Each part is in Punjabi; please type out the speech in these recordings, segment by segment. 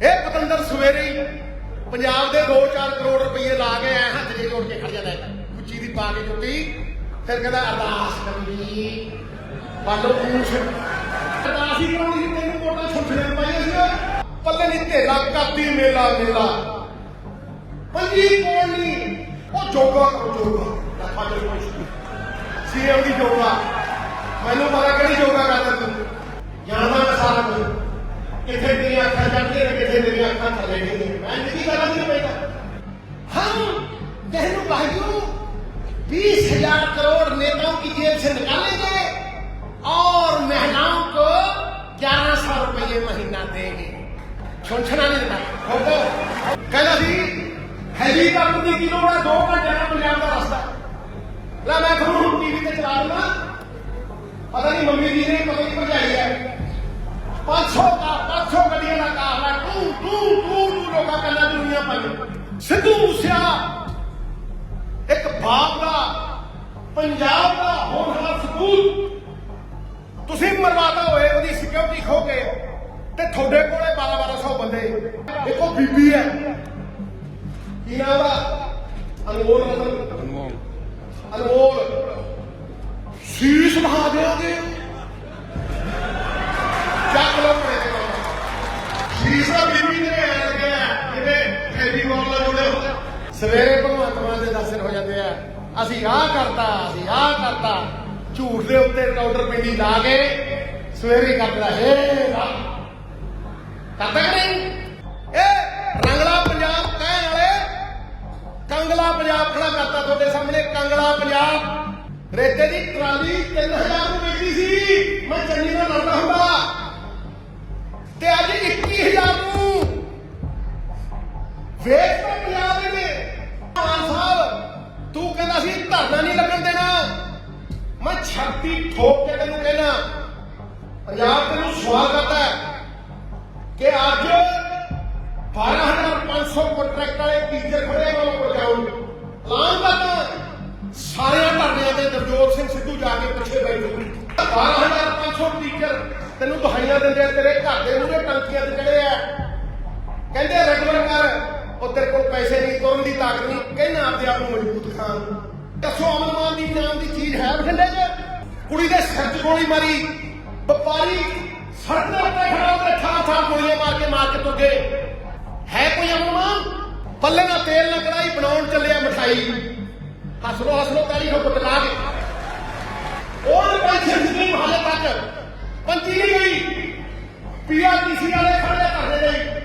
ਇਹ ਪਤੰਦਰ ਸਵੇਰੇ ਹੀ ਪੰਜਾਬ ਦੇ 2-4 ਕਰੋੜ ਰੁਪਏ ਲਾ ਕੇ ਐ ਹੱਥ ਜੇ ਜੋੜ ਕੇ ਖੜ ਜਾਂਦਾ ਹੈ ਉੱਚੀ ਦੀ ਪਾ ਕੇ ਜੁੱਤੀ ਫਿਰ ਕਹਿੰਦਾ, ਅਰਦਾਸ ਕਰਨੀ। ਬਾਲੋ ਪੂਛ, ਅਰਦਾਸ ਹੀ ਕਰਾਉਣੀ ਸੀ, ਤੈਨੂੰ ਵੋਟਾਂ ਛੁੱਟੀਆਂ ਪਾਈਆਂ ਸੀ ਪੱਲੇ ਨਹੀਂ ਤੇਰਾ ਕਾਤੀ ਮੇਲਾ ਮੇਲਾ। ਪੰਜੀ ਕੋਣੀ ਉਹ ਜੋਗਾ ਜੋਗਾ। ਲੱਖਾਂ ਦੇ ਕੋਈ ਸੀਐਮ ਦੀ ਜੋਗਾ। ਮੈਨੂੰ ਪਤਾ ਕਿਹੜੀ ਜੋਗਾ ਕਰਦਾ ਤੂੰ। ਮੰਮੀ ਜੀ ਨੇ ਪਤਾ ਨਹੀਂ ਭਜਾਈ ਹੈ। 500 ਦਾ 500 ਗੱਡੀਆਂ ਦਾ ਕਾਫਲਾ ਟੂ ਟੂ ਟੂ ਟੂ ਲੋਕਾਂ ਕੰਨਾਂ ਦੁਨੀਆ ਪਾਈ ਸਿੱਧੂ ਮੂਸਿਆ ਇੱਕ ਬਾਪ ਦਾ ਪੰਜਾਬ ਦਾ ਹੋਣਹਾਰ ਸਪੂਤ ਤੁਸੀਂ ਮਰਵਾਦਾ ਹੋਏ ਉਹਦੀ ਸਿਕਿਉਰਿਟੀ ਖੋ ਕੇ ਤੇ ਤੁਹਾਡੇ ਕੋਲੇ 12 1200 ਬੰਦੇ। ਦੇਖੋ ਬੀਬੀ ਹੈ। ਕੀ ਨਾਮ ਦਾ ਅਨਮੋਲ ਅਨਮੋਲ। ਸ਼ੀਸ਼ ਬਹਾ ਦਿਓਗੇ ਸਵੇਰੇ ਭਗਵੰਤ ਮਾਨ ਦੇ ਦਰਸ਼ਨ ਹੋ ਜਾਂਦੇ ਆ। ਅਸੀਂ ਆਹ ਕਰਤਾ, ਅਸੀਂ ਆਹ ਕਰਤਾ। ਝੂਠ ਦੇ ਉੱਤੇ ਕਾਊਂਟਰ ਪਿੰਡੀ ਲਾ ਕੇ ਸਵੇਰੇ ਕਰਦਾ ਹੇ ਰੱਬ। ਕਰਦਾ ਕਿ ਨਹੀਂ? ਇਹ ਰੰਗਲਾ ਪੰਜਾਬ ਕਹਿਣ ਵਾਲੇ, ਕੰਗਲਾ ਪੰਜਾਬ ਖੜਾ ਕਰਤਾ ਤੁਹਾਡੇ ਸਾਹਮਣੇ, ਕੰਗਲਾ ਪੰਜਾਬ। ਰੇਤੇ ਦੀ ਟਰਾਲੀ 3000 ਨੂੰ ਵਿਕਦੀ ਸੀ। ਮੈਂ ਚੰਨੀ ਨਾਲ ਲੜਦਾ ਹੁੰਦਾ। ਤੇ ਅੱਜ 21000 ਨੂੰ ਵੇਚ ਤੂੰ ਕਹਿੰਦਾ ਸੀ ਧਰਨਾ ਨਹੀਂ ਲੱਗਣ ਦੇਣਾ। ਮੈਂ ਛਾਤੀ ਠੋਕ ਕੇ ਤੈਨੂੰ ਕਹਿਣਾ ਪੰਜਾਬ ਤੈਨੂੰ ਸਵਾਲ ਕਰਦਾ ਹੈ ਕਿ ਅੱਜ 12500 ਕੰਟਰੈਕਟ ਵਾਲੇ ਟੀਚਰ ਖੜੇ ਵੱਲੋਂ ਪਹੁੰਚਾਉਣ ਐਲਾਨ ਕਰਦਾ ਸਾਰਿਆਂ ਧਰਨਿਆਂ ਤੇ ਨਵਜੋਤ ਸਿੰਘ ਸਿੱਧੂ ਜਾ ਕੇ ਪਿੱਛੇ ਬੈਠੂ 12500 ਟੀਚਰ ਤੈਨੂੰ ਦਹਾਈਆਂ ਦਿੰਦੇ ਆ, ਤੇਰੇ ਘਰ ਦੇ ਮੂਹਰੇ ਟੰਕੀਆਂ ਤੇ ਚੜੇ ਆ। ਕਹਿੰਦੇ ਰੈਗੂਲਰ ਕਰ ਉਹ ਤੇਰੇ ਕੋਲ ਪੈਸੇ ਨਹੀਂ ਤੁਰਨ ਦੀ ਤਾਕਤ ਨਹੀਂ। ਕਹਿੰਦਾ ਆਪਦੇ ਆਪ ਨੂੰ ਮਜ਼ਬੂਤ ਖਾਨ ਦੱਸੋ ਅਮਨ ਦੀ ਨਾਮ ਦੀ ਚੀਜ਼ ਹੈ ਬਠਿੰਡੇ 'ਚ? ਕੁੜੀ ਦੇ ਸਿਰ 'ਚ ਗੋਲੀ ਮਾਰੀ। ਵਪਾਰੀ ਸੜਕ ਦੇ ਉੱਤੇ ਖੜਾ ਹੋ ਥਾਂ ਥਾਂ ਗੋਲੀਆਂ ਮਾਰ ਕੇ ਮਾਰ ਕੇ ਤੁਰ ਗਏ ਹੈ ਕੋਈ ਅਮਨ ਮਾਨ? ਪੱਲੇ ਨਾਲ ਤੇਲ ਨਾਲ ਕੜਾਈ ਬਣਾਉਣ ਚੱਲਿਆ ਮਠਾਈ। ਹੱਸ ਲੋ ਹੱਸ ਲੋ ਤਾਰੀ ਕੇ। ਉਹ ਪੈਨਸ਼ਨ ਸਕੀਮ ਹਾਲੇ ਤੱਕ। ਪੰਜੀ ਨਹੀਂ ਗਈ। ਪੀਆਰਟੀਸੀ ਵਾਲੇ ਖੜੇ ਕਰਦੇ ਨੇ।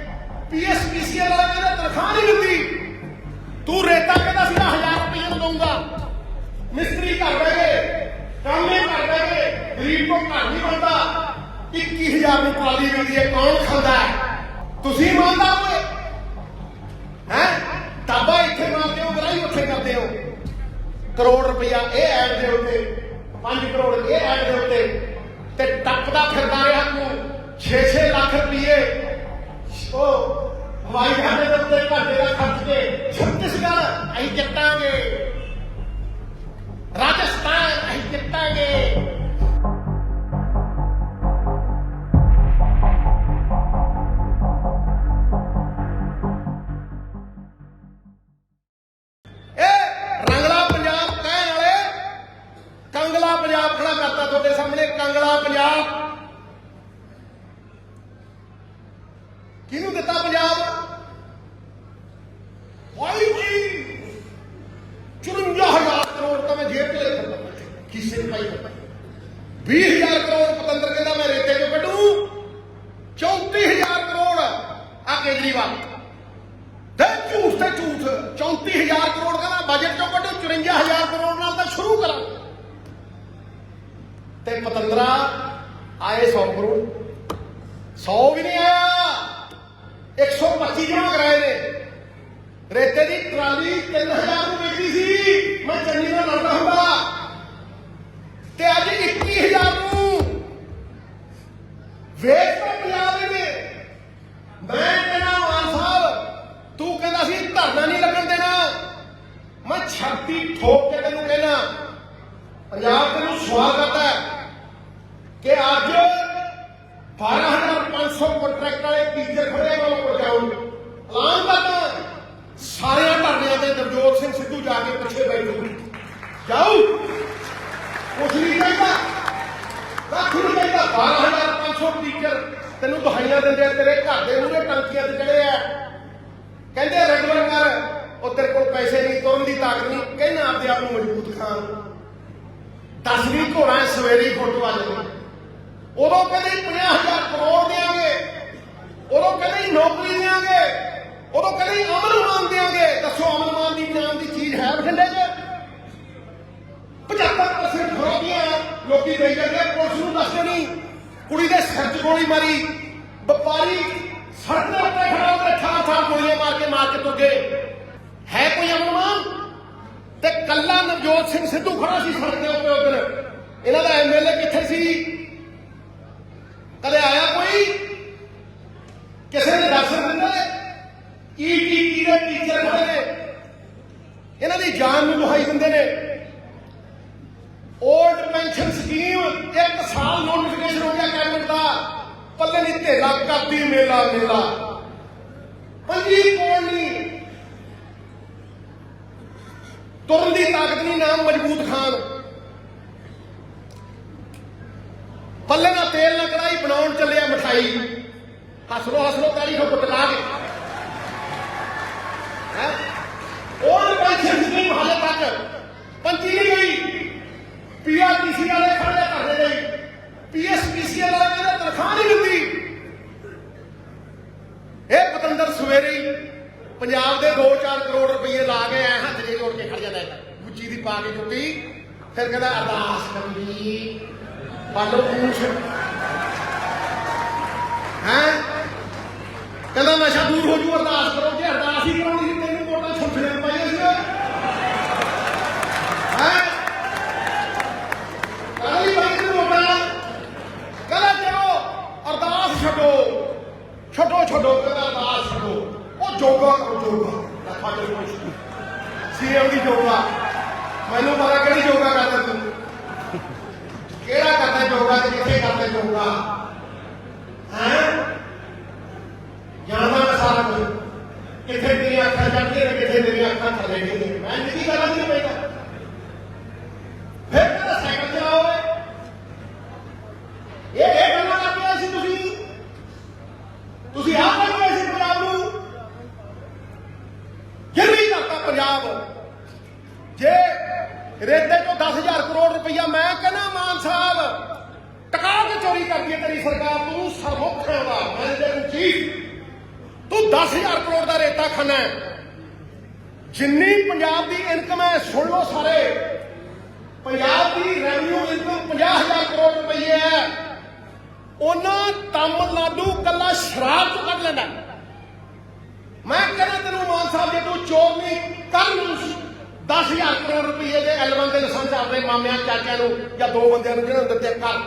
ਪੀਐਸਪੀਸੀ ਵਾਲੇ ਕਹਿੰਦੇ ਤਨਖਾਹ ਨਹੀਂ ਦਿੰਦੀ। ਤੂੰ ਰੇਤਾ ਕਹਿੰਦਾ ਸੀ 1000 ਰੁਪਏ ਨੂੰ ਦਊਂਗਾ। ਮਿਸਤਰੀ ਘਰ ਬਹਿ ਗਏ ਕਾਮੇ ਘਰ ਬਹਿ ਗਏ, ਗਰੀਬ ਤੋਂ ਘਰ ਨਹੀਂ ਬਣਦਾ। 21000 ਨੂੰ ਪਾਲੀ ਮਿਲਦੀ ਹੈ, ਕੌਣ ਖਾਂਦਾ ਤੁਸੀਂ ਮੰਨਦਾ ਹੋਏ ਹੈ? ਤਾਬਾ ਇੱਥੇ ਮਾਰਦੇ ਹੋ ਬਰਾਈ ਉੱਥੇ ਕਰਦੇ ਹੋ। ਕਰੋੜ ਰੁਪਇਆ ਇਹ ਐਡ ਦੇ ਉੱਤੇ 5 ਕਰੋੜ ਇਹ ਐਡ ਦੇ ਉੱਤੇ। ਤੇ ਟੱਪਦਾ ਫਿਰਦਾ ਰਿਹਾ ਤੂੰ 6-6 ਲੱਖ ਰੁਪਏ ਉਹ ਹਵਾਈ ਜਹਾਜ਼ ਦੇ ਉੱਤੇ ਘਾਟੇ ਦਾ ਖਰਚ ਕੇ ਛੱਤੀਸਗੜ੍ਹ ਅਸੀਂ ਜਿੱਤਾਂਗੇ ਕਿਹਨੂੰ ਦਿੱਤਾ ਪੰਜਾਬ। ਵਾਈ ਜੀ 54000 ਕਰੋੜ ਤਾਂ ਮੈਂ ਜੇਬ 'ਚ ਲੈ ਕੇ ਕਿਸੇ ਨੇ ਪਾਈ 20000 ਕਰੋੜ ਪਤੰਦਰ ਕਹਿੰਦਾ ਮੈਂ ਰੇਤੇ 'ਚੋਂ ਕੱਢੂ। 34000 ਕਰੋੜ ਆ ਕੇਜਰੀਵਾਲ। ਤੇ ਝੂਠ ਤੇ ਝੂਠ 34000 ਕਰੋੜ ਕਹਿੰਦਾ ਬਜਟ ਚੋਂ ਕੱਢੋ 54000 ਕਰੋੜ ਨਾਲ ਤਾਂ ਸ਼ੁਰੂ ਕਰਾਂ। ਤੇ ਪਤੰਦਰਾ, ਆਏ 100 ਕਰੋੜ। 100 ਵੀ ਨਹੀਂ ਆਇਆ। 125 ਜਮਾ ਕਰਾਏ ਨੇ ਰੇਤੇ ਦੀ ਟਰਾਲੀ 3000 ਨੂੰ ਵੇਚਦੀ ਸੀ ਮੈਂ ਚੰਨੀ ਨਾਲ ਲੜਦਾ ਹੁੰਦਾ ਤੇ ਅੱਜ 21000 ਨੂੰ ਵੇਚ ਤਾਂ ਪੰਜਾਬ ਦੇ ਮੈਂ ਕਹਿੰਦਾ ਮਾਨ ਸਾਹਿਬ ਤੂੰ ਕਹਿੰਦਾ ਸੀ ਧਰਨਾ ਨਹੀਂ ਲੱਗਣ ਦੇਣਾ ਮੈਂ ਛਾਤੀ ਠੋਕ ਕੇ ਤੈਨੂੰ ਕਹਿਣਾ ਪੰਜਾਬ ਤੈਨੂੰ ਸਵਾਲ ਕਰਦਾ ਹੈ ਕਿ ਅੱਜ 12500 ਕੰਟਰੈਕਟ ਵਾਲੇ ਟੀਚਰ ਖੜੇ ਐਲਾਨ ਕਰਦਾ ਸਾਰਿਆਂ ਧਰਨਿਆਂ ਤੇ ਨਵਜੋਤ ਸਿੰਘ ਸਿੱਧੂ ਜਾ ਕੇ ਪਿੱਛੇ ਬੈਠੂ ਜਾਓ। ਕੁਛ ਨਹੀਂ ਕਹਿੰਦਾ। ਰੱਖ ਨਹੀਂ ਕਹਿੰਦਾ 12500 ਟੀਚਰ ਤੈਨੂੰ ਦੁਹਾਈਆਂ ਦਿੰਦੇ ਆ, ਤੇਰੇ ਘਰ ਦੇ ਮੂਹਰੇ ਟੰਕੀਆਂ ਤੇ ਚੜੇ ਆ। ਕਹਿੰਦੇ ਰੈਗੂਲਰ ਕਰ, ਉਹ ਤੇਰੇ ਕੋਲ ਪੈਸੇ ਨਹੀਂ, ਤੁਰਨ ਦੀ ਤਾਕਤ ਨਹੀਂ। ਕਹਿੰਦਾ ਆਪਦੇ ਆਪ ਨੂੰ ਮਜ਼ਬੂਤ ਖਾਨ ਤਸਵੀਰ ਘੋੜਾ ਸਵੇਰੇ ਫੋਟੋ ਆ ਜਾਂਦੀ ਉਦੋਂ ਕਹਿੰਦੇ 50000 ਕਰੋੜ ਦੇਾਂਗੇ ਉਦੋਂ ਕਹਿੰਦੇ ਨੌਕਰੀ ਦੇਾਂਗੇ ਉਦੋਂ ਕਹਿੰਦੇ ਅਮਨ ਮਾਨ ਦੇਾਂਗੇ ਦੱਸੋ ਅਮਨ ਮਾਨ ਦੀ ਨਾਮ ਦੀ ਚੀਜ਼ ਹੈ ਬਠਿੰਡੇ 'ਚ? 75% ਖਰੋਬੀਆਂ ਲੋਕੀ ਦੇਈ ਜਾਂਦੇ ਪੁਲਿਸ ਨੂੰ ਦੱਸਦੇ ਨਹੀਂ ਕੁੜੀ ਦੇ ਸਿਰ 'ਚ ਗੋਲੀ ਮਾਰੀ। ਵਪਾਰੀ ਸੜਕ ਦੇ ਉੱਤੇ ਖੜਾ ਹੋ ਕੇ ਥਾਂ ਥਾਂ ਗੋਲੀਆਂ ਮਾਰ ਕੇ ਮਾਰ ਕੇ ਤੁਰ ਗਏ। ਹੈ ਕੋਈ ਅਮਨ ਮਾਨ? ਤੇ ਕੱਲਾ ਨਵਜੋਤ ਸਿੰਘ ਸਿੱਧੂ ਖੜਾ ਸੀ ਸੜਕ ਦੇ ਉੱਤੇ ਉਧਰ। ਇਹਨਾਂ ਦਾ ਐਮਐਲਏ ਕਿੱਥੇ ਸੀ? ਕਦੇ ਆਇਆ ਕੋਈ? ਕਿਸੇ ਨੇ ਦਰਸ਼ਨ ਦਿੱਤੇ ਈਟੀਟੀ ਦੇ ਟੀਚਰ ਖੜੇ ਨੇ? ਇਹਨਾਂ ਦੀ ਜਾਨ ਨੂੰ ਦੁਹਾਈ ਦਿੰਦੇ ਨੇ। 올ਡ ਪੈਨਸ਼ਨ ਸਕੀਮ ਇੱਕ ਸਾਲ ਨੋਟੀਫਿਕੇਸ਼ਨ ਹੋ ਗਿਆ ਕੈਬਨਿਟ ਦਾ। ਪੱਲੇ ਨਹੀਂ ਢੇਲਾ, ਕਰਦੀ ਮੇਲਾ ਮੇਲਾ। ਪੰਜੀ ਕੋਲ ਨਹੀਂ ਤੁਰਨ ਦੀ ਤਾਕਤ ਨਹੀਂ ਨਾਮ ਮਜ਼ਬੂਤ ਖਾਨ ਪੱਲੇ ਦਾ ਤੇਲ ਨਾ ਕੜਾਈ ਬਣਾਉਣ ਚੱਲਿਆ ਮਠਾਈ। ਹੱਸ ਲੋ ਹੱਸ ਲੋ ਤਾੜੀ ਖੋ ਪਟਲਾ ਕੇ। ਹੈ? ਪੈਨਸ਼ਨ ਸਕੀਮ ਹਾਲੇ ਤੱਕ। ਪੰਚੀ ਨਹੀਂ ਗਈ। ਪੀਆਰਟੀਸੀ ਵਾਲੇ ਖੜੇ ਕਰਦੇ ਨਹੀਂ ਪੀਐਸਪੀਸੀ ਵਾਲੇ ਕਹਿੰਦੇ ਤਨਖਾਹ ਨਹੀਂ ਮਿਲਦੀ। ਇਹ ਪਤੰਦਰ ਸਵੇਰੇ ਹੀ ਪੰਜਾਬ ਦੇ 2-4 ਕਰੋੜ ਰੁਪਏ ਲਾ ਕੇ ਐ ਹੱਥ ਜੇ ਜੋੜ ਕੇ ਖੜ ਜਾਂਦਾ ਹੈ। ਗੁੱਚੀ ਦੀ ਪਾ ਕੇ ਜੁੱਤੀ। ਫਿਰ ਕਹਿੰਦਾ ਅਰਦਾਸ ਕਰੀ ਪਾਲੋ ਪੂਛ। ਹੈ? ਕਹਿੰਦਾ ਨਸ਼ਾ ਦੂਰ ਹੋ ਜੂ, ਅਰਦਾਸ ਕਰੋ। ਜੇ ਅਰਦਾਸ ਹੀ ਕਰਾਉਣੀ ਸੀ ਤੈਨੂੰ ਵੋਟਾਂ ਛੁੱਟਣੇ ਪਾਈਆਂ ਸੀ ਹੈ ਕਾਲੀ ਬਾਈ ਨੂੰ ਵੋਟਾਂ ਕਹਿੰਦਾ ਚਲੋ ਅਰਦਾਸ ਛੱਡੋ ਛੱਡੋ ਛੱਡੋ ਕਹਿੰਦਾ ਅਰਦਾਸ ਛੱਡੋ ਉਹ ਜੋਗਾ ਕਰੋ ਜੋਗਾ ਲੱਖਾਂ ਚ ਕੋਈ ਸੀਐਮ ਦੀ ਜੋਗਾ ਮੈਨੂੰ ਪਤਾ ਕਿਹੜੀ ਜੋਗਾ ਕਰਦਾ ਤੂੰ ਕਿਹੜਾ ਕਰਦਾ ਜੋਗਾ ਤੇ ਕਿੱਥੇ ਕਰਦਾ ਜੋਗਾ ਹੈ ਜਾਣਦਾ ਮੈਂ ਸਾਰਾ ਕੁਝ ਕਿੱਥੇ ਤੇਰੀਆਂ ਅੱਖਾਂ ਚੜਦੀਆਂ ਅੱਖਾਂ ਥੱਲੇ ਡਿੱਗਦੀਆਂ ਮੈਂ ਨਿੱਕੀ ਗੱਲ ਨਹੀਂ ਪੈਂਦਾ ਫਿਰ ਕਹਿੰਦਾ, ਸਾਈਕਲ ਚਲਾਓ ਇਹ ਇਹ ਗੱਲਾਂ ਕਰਦੇ ਸੀ ਤੁਸੀਂ। ਤੁਸੀਂ ਆਪ ਕਰਦੇ ਸੀ ਪੰਜਾਬ ਨੂੰ। ਗਿਰਵੀ ਕਰਤਾ ਪੰਜਾਬ। ਜੇ ਰੇਤੇ ਚੋਂ 10000 ਕਰੋੜ ਰੁਪਈਆ ਮੈਂ ਕਹਿੰਦਾ, ਮਾਨ ਸਾਹਿਬ, ਟਕਾ ਕੇ ਚੋਰੀ ਕਰਦੀ ਹੈ ਤੇਰੀ ਸਰਕਾਰ, ਤੂੰ ਸਰਮੁਖ ਦਾ ਮੈਨੇਜਰ ਚੀਫ। ਤੂੰ 10000 ਕਰੋੜ ਦਾ ਰੇਤਾ ਖਾਣਾ ਹੈ। ਜਿੰਨੀ ਪੰਜਾਬ ਦੀ ਇਨਕਮ ਹੈ, ਸੁਣ ਲਓ ਸਾਰੇ। ਪੰਜਾਬ ਦੀ ਰੈਵਨਿਊ ਇਨਕਮ 50000 ਕਰੋੜ ਰੁਪਏ ਹੈ। ਉਹਨਾਂ ਤਾਮਿਲਨਾਡੂ ਕੱਲਾ ਸ਼ਰਾਬ ਤੋਂ ਕੱਢ ਲੈਂਦਾ। ਮੈਂ ਕਹਿੰਦਾ ਤੈਨੂੰ ਮਾਨ ਸਾਹਿਬ, ਜੇ ਤੂੰ ਚੋਰ ਨਹੀਂ ਕੱਲ ਨੂੰ 10000 ਕਰੋੜ ਰੁਪਏ ਦੇ ਐਲਬਮ ਦੇ ਲਾਇਸੈਂਸ ਆਪਣੇ ਮਾਮਿਆਂ, ਚਾਚਿਆਂ ਨੂੰ ਜਾਂ ਦੋ ਬੰਦਿਆਂ ਨੂੰ ਜਿਹਨਾਂ ਨੂੰ ਦਿੱਤੇ ਕਰ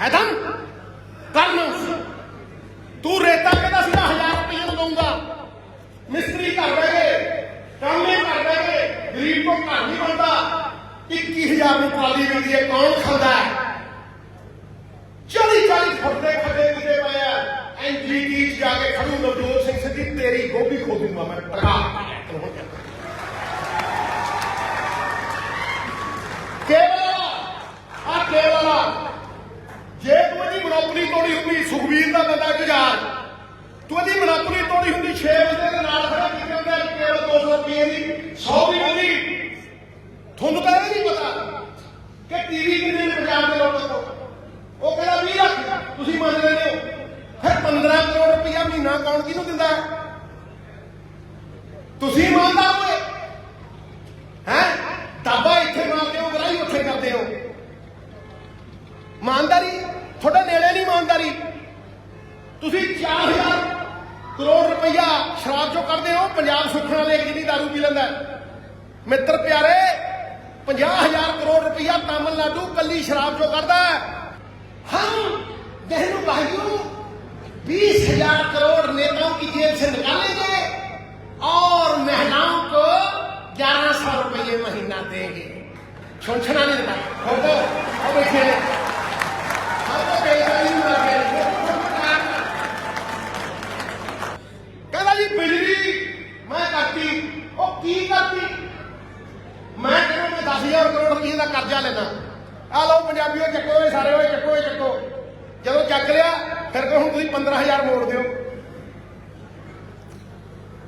ਹੈ ਤਾਂ ਕਰ ਨੂੰ ਤੂੰ ਰੇਤਾ ਕਹਿੰਦਾ ਸੀ 1000 ਰੁਪਏ ਨੂੰ ਦਊਂਗਾ ਮਿਸਤਰੀ ਘਰ ਬਹਿ ਗਏ ਕਾਮੇ ਘਰ ਬਹਿ ਗਏ ਗਰੀਬ ਤੋਂ ਘਰ ਨਹੀਂ ਬਣਦਾ 21000 ਨੂੰ ਪਾਲੀ ਮਿਲਦੀ ਹੈ, ਕੌਣ ਖਾਂਦਾ ਹੈ? 40 40 ਫੁੱਟ ਦੇ ਖੱਡੇ ਕਿਤੇ ਪਏ ਆ, ਐਨਜੀਟੀ ਚ ਜਾ ਕੇ ਖੜੂ ਨਵਜੋਤ ਸਿੰਘ ਸਿੱਧੀ, ਤੇਰੀ ਗੋਭੀ ਖੋ ਦੂੰਗਾ ਮੈਂ ਟਕਾ ਕੇਵਲ ਆ ਕੇਵਲ ਜੇ ਤੂੰ ਇਹਦੀ ਮਨੋਪਲੀ ਤੋੜੀ ਹੁੰਦੀ, ਸੁਖਬੀਰ ਦਾ ਬੰਦਾ ਗੁਜ਼ਾਰ ਤੂੰ ਇਹਦੀ ਮਨੋਪਲੀ ਤੋੜੀ ਹੁੰਦੀ 6 ਵਜੇ ਦੇ ਨਾਲ ਖੜਾ ਕੀ ਕਹਿੰਦਾ ਕੇਵਲ 200 ਰੁਪਏ ਦੀ 100 ਵੀ ਹੁੰਦੀ ਤੁਹਾਨੂੰ ਤਾਂ ਟੀਵੀ ਕਿੰਨੇ ਨੇ ਪੰਜਾਬ ਦੇ ਲੋਕਾਂ ਤੋਂ ਉਹ ਕਹਿੰਦਾ 20 ਲੱਖ। ਤੁਸੀਂ ਮੰਨ ਲੈਂਦੇ ਹੋ। ਫਿਰ 15 ਕਰੋੜ ਰੁਪਇਆ ਮਹੀਨਾ ਕੌਣ ਕਿਹਨੂੰ ਦਿੰਦਾ ਤੁਸੀਂ ਮੰਨਦਾ ਹੋਏ ਹੈ? ਦਾਬਾ ਇੱਥੇ ਮਾਰਦੇ ਹੋ ਗਰਾਈ ਉੱਥੇ ਕਰਦੇ ਹੋ। ਇਮਾਨਦਾਰੀ, ਤੁਹਾਡੇ ਨੇੜੇ ਨਹੀਂ ਇਮਾਨਦਾਰੀ। ਤੁਸੀਂ 4000 ਕਰੋੜ ਰੁਪਇਆ ਸ਼ਰਾਬ ਚੋਂ ਕਰਦੇ ਹੋ, ਪੰਜਾਬ ਸੁੱਖਣਾ ਲੇਖ ਜਿੰਨੀ ਦਾਰੂ ਪੀ ਲੈਂਦਾ ਮਿੱਤਰ ਪਿਆਰੇ 50000 ਕਰੋੜ रुपया तमिलनाडु कली शराब जो करता है हम बहनों भाइयों बीस हजार करोड़ नेताओं की जेब से निकालेंगे और महिलाओं को ग्यारह सौ रुपये महीना देंगे छोड़ना नहीं देता ਤੁਸੀਂ 15000 ਮੋੜ ਦਿਓ।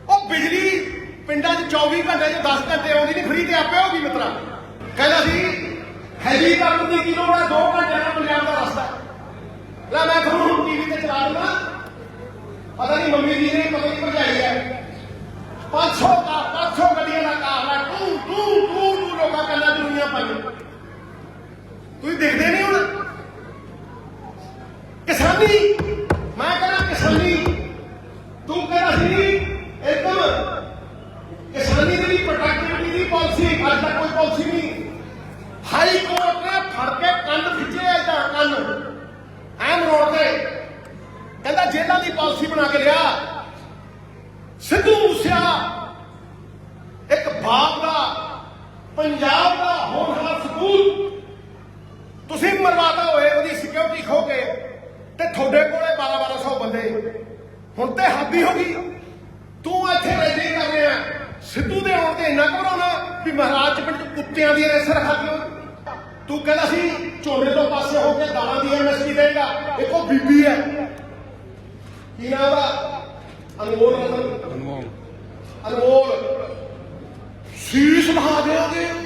ਉਹ ਬਿਜਲੀ ਪਿੰਡਾਂ 'ਚ 24 ਘੰਟੇ 'ਚ 10 ਘੰਟੇ ਆਉਂਦੀ ਨਹੀਂ ਫ੍ਰੀ ਤੇ ਆਪੇ ਹੋਗੀ ਮਿੱਤਰਾ। ਕਹਿੰਦਾ ਸੀ ਹੈਲੀਕਾਪਟਰ ਦੀ ਕੀ ਲੋੜ ਹੈ? 2 ਘੰਟੇ ਦਾ ਪੰਜਾਬ ਦਾ ਰਸਤਾ ਲੈ, ਮੈਂ ਤੁਹਾਨੂੰ ਟੀਵੀ ਤੇ ਚਲਾ ਦੂੰਗਾ। ਪਤਾ ਨਹੀਂ ਮੰਮੀ ਜੀ ਨੇ ਪਤਾ ਨਹੀਂ ਭਜਾਈ ਹੈ। 500 ਦਾ 500 ਗੱਡੀਆਂ ਦਾ ਕਾਫਲਾ ਟੂ ਟੂ ਟੂ ਟੂ ਲੋਕਾਂ ਕੰਨਾਂ 'ਚ ਦੁਨੀਆ ਪਾਈ ਤੁਸੀਂ ਦੇਖਦੇ ਨਹੀਂ ਹੁਣ? ਕਿਸਾਨੀ ਮੈਂ ਕਹਿੰਦਾ ਕਿਸਾਨੀ ਤੂੰ ਕਹਿੰਦਾ ਸੀ ਇੱਕਦਮ ਕਿਸਾਨੀ ਦੀ ਪ੍ਰੋਟੈਕਟਿਵਿਟੀ ਦੀ ਪਾਲਿਸੀ ਅੱਜ ਤੱਕ ਕੋਈ ਪਾਲਿਸੀ ਨਹੀਂ ਹਾਈ ਕੋਰਟ ਨੇ ਫੜ ਕੇ ਕੰਨ ਖਿੱਚੇ ਏਦਾਂ ਕੰਨ ਐਮ ਰੋਡ ਤੇ ਕਹਿੰਦਾ ਜੇਲ੍ਹਾਂ ਦੀ ਪਾਲਿਸੀ ਬਣਾ ਕੇ ਲਿਆ ਸਿੱਧੂ ਮੂਸਿਆ ਇੱਕ ਬਾਪ ਦਾ ਪੰਜਾਬ ਦਾ ਹੋਣਹਾਰ ਸਪੂਤ ਤੁਸੀਂ ਮਰਵਾਤਾ ਹੋਏ ਉਹਦੀ ਸਿਕਿਉਰਿਟੀ ਖੋ ਕੇ ਤੇ ਤੁਹਾਡੇ ਕੋਲੇ 12 1200 ਬੰਦੇ। ਹੁਣ ਤੇ ਹੱਦੀ ਹੋ ਗਈ। ਤੂੰ ਇੱਥੇ ਰੈਲੀ ਕਰ ਰਿਹਾ ਸਿੱਧੂ ਦੇ ਆਉਣ ਤੇ ਇੰਨਾ ਘਬਰਾਉਣਾ ਵੀ ਮਹਾਰਾਜ ਪਿੰਡ ਕੁੱਤਿਆਂ ਦੀ ਰੇਸ ਰਖਾ ਦਿਓ ਤੂੰ ਕਹਿੰਦਾ ਸੀ ਝੋਨੇ ਤੋਂ ਪਾਸੇ ਹੋ ਕੇ ਦਾਲਾਂ ਦੀ ਐਮਐਸਪੀ ਦੇਗਾ। ਇੱਕ ਉਹ ਬੀਬੀ ਹੈ। ਕੀ ਨਾਮ ਦਾ ਅਨਮੋਲ ਅਨਮੋਲ। ਅਨਮੋਲ। ਸੀਸ ਲਹਾ ਦੇਓਗੇ।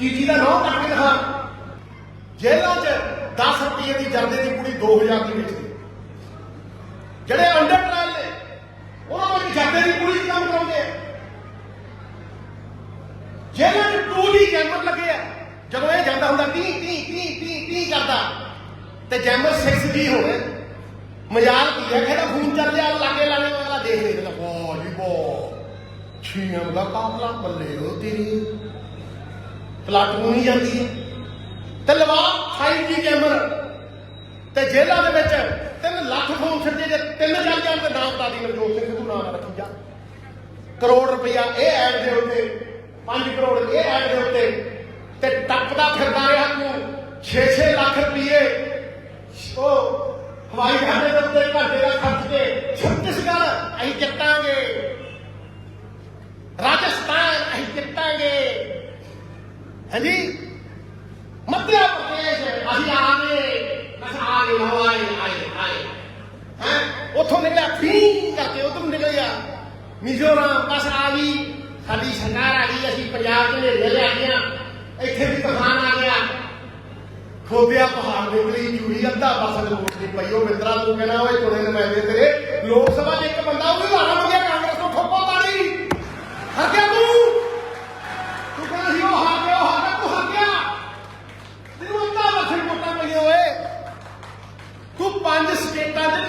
ਤੂੰ ਦਾ ਨਾਮ ਕੱਟ ਕੇ ਦਿਖਾ। ਜੇਲ੍ਹਾਂ 'ਚ 10 ਰੁਪਏ ਦੀ ਜਰਦੇ ਦੀ ਕੁੜੀ 2000 ਦੀ ਵੇਚਦੀ ਜਿਹੜੇ ਅੰਡਰ ਟ੍ਰਾਇਲ ਨੇ, ਉਹਨਾਂ ਵਿੱਚ ਜਰਦੇ ਦੀ ਕੁੜੀ ਕੰਮ ਕਰਾਉਂਦੇ ਆ। ਜੇਲ੍ਹਾਂ 'ਚ 2D ਕੈਮਰ ਲੱਗੇ ਆ। ਜਦੋਂ ਇਹ ਜਾਂਦਾ ਹੁੰਦਾ ਟੀ ਟੀ ਟੀ ਟੀ ਟੀ ਕਰਦਾ, ਤੇ ਜੈਮਰ 6D ਹੋਵੇ। ਮਜ਼ਾਲ ਕੀ ਹੈ ਕਹਿੰਦਾ ਫੋਨ ਚੱਲ ਜਾ ਲਾਗੇ ਲਾਣੇ ਵਾਲਾ ਦੇਖ ਲੈਂਦਾ ਵਾਹ ਜੀ ਵਾਹ। ਛੀਆਂ ਦਾ ਕਾਫਲਾ ਬੱਲੇ ਉਹ ਤੇਰੀ। ਪਲਾਟੂਨ ਹੀ ਜਾਂਦੀ ਹੈ। ਤੇ ਲਵਾ 5G ਕੈਮਰਾ ਤੇ ਜੇਲ੍ਹਾਂ ਦੇ ਵਿੱਚ 3 ਲੱਖ ਫੋਨ ਛੱਡੇ ਜੇ, ਤਿੰਨ ਚੱਲ ਜਾਣ ਤੇ ਨਾਮ ਤਾਂ ਦੀ ਨਵਜੋਤ ਸਿੰਘ ਸਿੱਧੂ ਨਾਮ ਰੱਖੀ ਜਾ। ਕਰੋੜ ਰੁਪਇਆ ਇਹ ਐਡ ਦੇ ਉੱਤੇ 5 ਕਰੋੜ ਇਹ ਐਡ ਦੇ ਉੱਤੇ। ਤੇ ਟੱਪਦਾ ਫਿਰਦਾ ਰਿਹਾ ਤੂੰ 6-6 ਲੱਖ ਰੁਪਏ ਉਹ ਹਵਾਈ ਜਹਾਜ਼ ਦੇ ਉੱਤੇ ਘੰਟੇ ਦਾ ਖਰਚ ਕੇ ਛੱਤੀਸਗੜ੍ਹ ਅਸੀਂ ਜਿੱਤਾਂਗੇ ਰਾਜਸਥਾਨ ਅਸੀਂ ਜਿੱਤਾਂਗੇ ਹਾਂਜੀ। ਮੱਧ ਪ੍ਰਦੇਸ਼ ਅਸੀਂ ਆ ਗਏ ਬਸ ਆ ਗਏ ਹੋ ਆਏ ਆਏ ਆਏ। ਹੈ? ਉਥੋਂ ਨਿਕਲਿਆ ਫੀਂ ਕਰਕੇ ਉਧਰ ਨਿਕਲਿਆ। ਮਿਜ਼ੋਰਮ ਬਸ ਆ ਗਈ। ਸਾਡੀ ਸਰਕਾਰ ਆ ਗਈ ਅਸੀਂ ਪੰਜਾਬ ਦੇ ਨੇੜੇ ਲੈ ਗਈਆਂ ਇੱਥੇ ਵੀ ਤੂਫਾਨ ਆ ਗਿਆ। ਖੋਬਿਆ ਪਹਾੜ ਨਿਕਲੀ ਚੂੜੀ ਅੱਧਾ ਬਸ ਲੋਟ ਦੀ ਪਈ ਉਹ ਮਿੱਤਰਾ ਤੂੰ ਕਹਿੰਦਾ ਓਏ ਚੁਣੇ ਨੁਮਾਇੰਦੇ ਤੇਰੇ। ਲੋਕ ਸਭਾ 'ਚ ਇੱਕ ਬੰਦਾ ਉਹ ਵੀ ਲਾਣਾ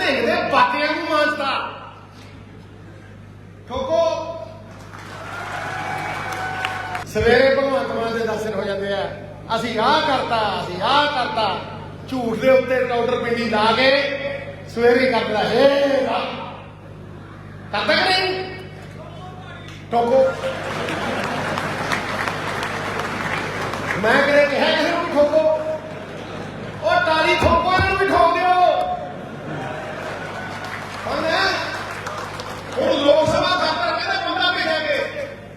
ਢਿੱਡ ਦੇ ਨੂੰ ਮਾਰਤਾ ਠੋਕੋ। ਸਵੇਰੇ ਭਗਵੰਤ ਮਾਨ ਦੇ ਦਰਸ਼ਨ ਹੋ ਜਾਂਦੇ ਆ। ਅਸੀਂ ਆਹ ਕਰਤਾ, ਅਸੀਂ ਆਹ ਕਰਤਾ। ਝੂਠ ਦੇ ਉੱਤੇ ਪਾਊਡਰ ਪਿੰਡੀ ਲਾ ਕੇ ਸਵੇਰੇ ਕਰਦਾ ਏ ਰੱਬ ਕਰਦਾ ਕਿ ਨਹੀਂ? ਟੋਕੋ ਮੈਂ ਕਰੇ ਕਿਹਾ ਕਿਸੇ ਨੂੰ ਠੋਕੋ। ਉਹ ਟਾਲੀ ਠੋਕੋ, ਇਹਨੂੰ ਵੀ ਠੋਕ ਦਿਓ। Os loucos são